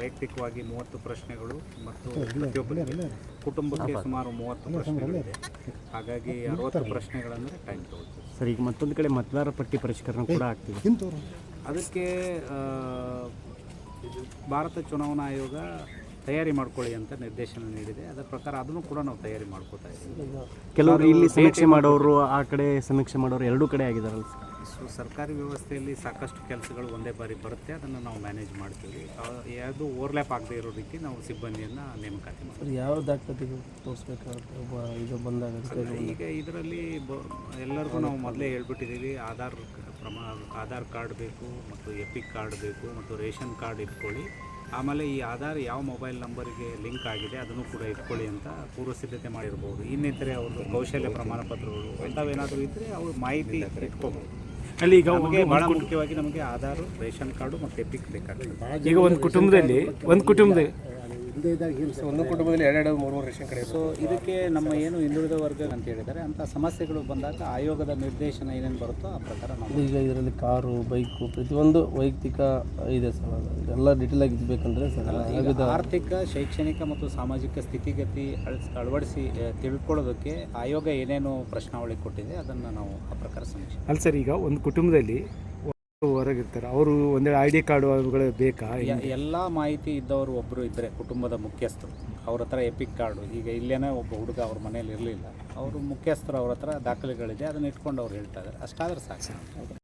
ವೈಯಕ್ತಿಕವಾಗಿ ಮೂವತ್ತು ಪ್ರಶ್ನೆಗಳು ಮತ್ತು ಪ್ರತಿಯೊಬ್ಬರಿಗೆ ಕುಟುಂಬಕ್ಕೆ ಸುಮಾರು ಮೂವತ್ತು ಪ್ರಶ್ನೆಗಳಿದೆ. ಹಾಗಾಗಿ ಅರವತ್ತು ಪ್ರಶ್ನೆಗಳಂದರೆ ಟೈಮ್ ತಗೊಳ್ತೀವಿ ಸರ್ ಈಗ ಮತ್ತೊಂದು ಕಡೆ ಮತದಾರ ಪಟ್ಟಿ ಪರಿಷ್ಕರಣೆ ಕೂಡ ಆಗ್ತಿದೆ. ಅದಕ್ಕೆ ಭಾರತ ಚುನಾವಣಾ ಆಯೋಗ ತಯಾರಿ ಮಾಡ್ಕೊಳ್ಳಿ ಅಂತ ನಿರ್ದೇಶನ ನೀಡಿದೆ. ಅದರ ಪ್ರಕಾರ ಅದನ್ನು ಕೂಡ ನಾವು ತಯಾರಿ ಮಾಡ್ಕೋತಾ ಇದ್ದೀವಿ. ಕೆಲವರು ಇಲ್ಲಿ ಸಮೀಕ್ಷೆ ಮಾಡೋರು ಆ ಕಡೆ ಸಮೀಕ್ಷೆ ಮಾಡೋರು ಎರಡೂ ಕಡೆ ಆಗಿದಾರಲ್ಲ ಸರ್. ಸೊ ಸರ್ಕಾರಿ ವ್ಯವಸ್ಥೆಯಲ್ಲಿ ಸಾಕಷ್ಟು ಕೆಲಸಗಳು ಒಂದೇ ಬಾರಿ ಬರುತ್ತೆ ಅದನ್ನು ನಾವು ಮ್ಯಾನೇಜ್ ಮಾಡ್ತೀವಿ. ಯಾವುದು ಓವರ್ಲ್ಯಾಪ್ ಆಗದೆ ಇರೋ ರೀತಿ ನಾವು ಸಿಬ್ಬಂದಿಯನ್ನು ನೇಮಕಾತಿ ಮಾಡ್ತೀವಿ. ಯಾವ ದಾಖಲಾತಿಗಳು ತೋರಿಸ್ಬೇಕಾಗುತ್ತೆ? ಒಬ್ಬ ಇದು ಬಂದಾಗ ಈಗ ಇದರಲ್ಲಿ ಬ ಎಲ್ಲರಿಗೂ ನಾವು ಮೊದಲೇ ಹೇಳ್ಬಿಟ್ಟಿದ್ದೀವಿ ಆಧಾರ್ ಪ್ರಮಾ ಆಧಾರ್ ಕಾರ್ಡ್ ಬೇಕು ಮತ್ತು ಎಪಿಕ್ ಕಾರ್ಡ್ ಬೇಕು ಮತ್ತು ರೇಷನ್ ಕಾರ್ಡ್ ಇಟ್ಕೊಳ್ಳಿ. ಆಮೇಲೆ ಈ ಆಧಾರ್ ಯಾವ ಮೊಬೈಲ್ ನಂಬರಿಗೆ ಲಿಂಕ್ ಆಗಿದೆ ಅದನ್ನು ಕೂಡ ಇಟ್ಕೊಳ್ಳಿ ಅಂತ ಪೂರ್ವ ಸಿದ್ಧತೆ ಮಾಡಿರ್ಬೋದು. ಇನ್ನಿತರೆ ಅವರು ಕೌಶಲ್ಯ ಪ್ರಮಾಣ ಪತ್ರಗಳು ಅಂಥವೇನಾದರೂ ಇದ್ದರೆ ಅವರು ಮಾಹಿತಿ ಇಟ್ಕೋಬೋದು. ಅಲ್ಲಿ ಈಗ ನಮಗೆ ಭಾಳ ಮುಖ್ಯವಾಗಿ ನಮಗೆ ಆಧಾರ್ ರೇಷನ್ ಕಾರ್ಡು ಮತ್ತು ಎಪಿಕ್ ಬೇಕಾಗ್ತದೆ. ಈಗ ಒಂದು ಕುಟುಂಬದಲ್ಲಿ ಒಂದು ಕುಟುಂಬದ ಒಂದು ಕುಟುಂಬದಲ್ಲಿ ಎರಡೆರಡು ಮೂರು ಮೂರು ರೇಷನ್ ಕಡೆ ಸೊ ಇದಕ್ಕೆ ನಮ್ಮ ಏನು ಹಿಂದುಳಿದ ವರ್ಗ ಅಂತ ಹೇಳಿದರೆ ಅಂಥ ಸಮಸ್ಯೆಗಳು ಬಂದಾಗ ಆಯೋಗದ ನಿರ್ದೇಶನ ಏನೇನು ಬರುತ್ತೋ ಆ ಪ್ರಕಾರ ನಾವು ಈಗ ಇದರಲ್ಲಿ ಕಾರು ಬೈಕು ಪ್ರತಿಯೊಂದು ವೈಯಕ್ತಿಕ ಇದೆ ಸರ್. ಎಲ್ಲ ಡಿಟೇಲ್ ಆಗಿ ಇದ್ಬೇಕಂದ್ರೆ ಸರ್ ಈಗ ಆರ್ಥಿಕ ಶೈಕ್ಷಣಿಕ ಮತ್ತು ಸಾಮಾಜಿಕ ಸ್ಥಿತಿಗತಿ ಅಳ್ಸ್- ಅಳವಡಿಸಿ ಆ, ತಿಳ್ಕೊಳ್ಳೋದಕ್ಕೆ ಆಯೋಗ ಏನೇನು ಪ್ರಶ್ನಾವಳಿ ಕೊಟ್ಟಿದೆ ಅದನ್ನು ನಾವು ಆ ಪ್ರಕಾರ ಸಮೀಕ್ಷೆ ಅಲ್ಲ ಸರ್ ಈಗ ಒಂದು ಕುಟುಂಬದಲ್ಲಿ ಹೊರಗಿರ್ತಾರೆ ಅವರು ಒಂದೇ ಐ ಡಿ ಕಾರ್ಡ್ ಅವುಗಳು ಬೇಕಾ? ಎಲ್ಲ ಮಾಹಿತಿ ಇದ್ದವರು ಒಬ್ಬರು ಇದ್ದರೆ ಕುಟುಂಬದ ಮುಖ್ಯಸ್ಥರು. ಅವ್ರ ಹತ್ರ ಎಪಿಕ್ ಕಾರ್ಡು ಈಗ ಇಲ್ಲೇನೇ ಒಬ್ಬ ಹುಡುಗ ಅವ್ರ ಮನೇಲಿ ಇರಲಿಲ್ಲ. ಅವರು ಮುಖ್ಯಸ್ಥರು ಅವ್ರ ಹತ್ರ ದಾಖಲೆಗಳಿದೆ ಅದನ್ನ ಇಟ್ಕೊಂಡು ಅವ್ರು ಹೇಳ್ತಾ ಇದ್ದಾರೆ. ಅಷ್ಟಾದ್ರೆ ಸಾಕು.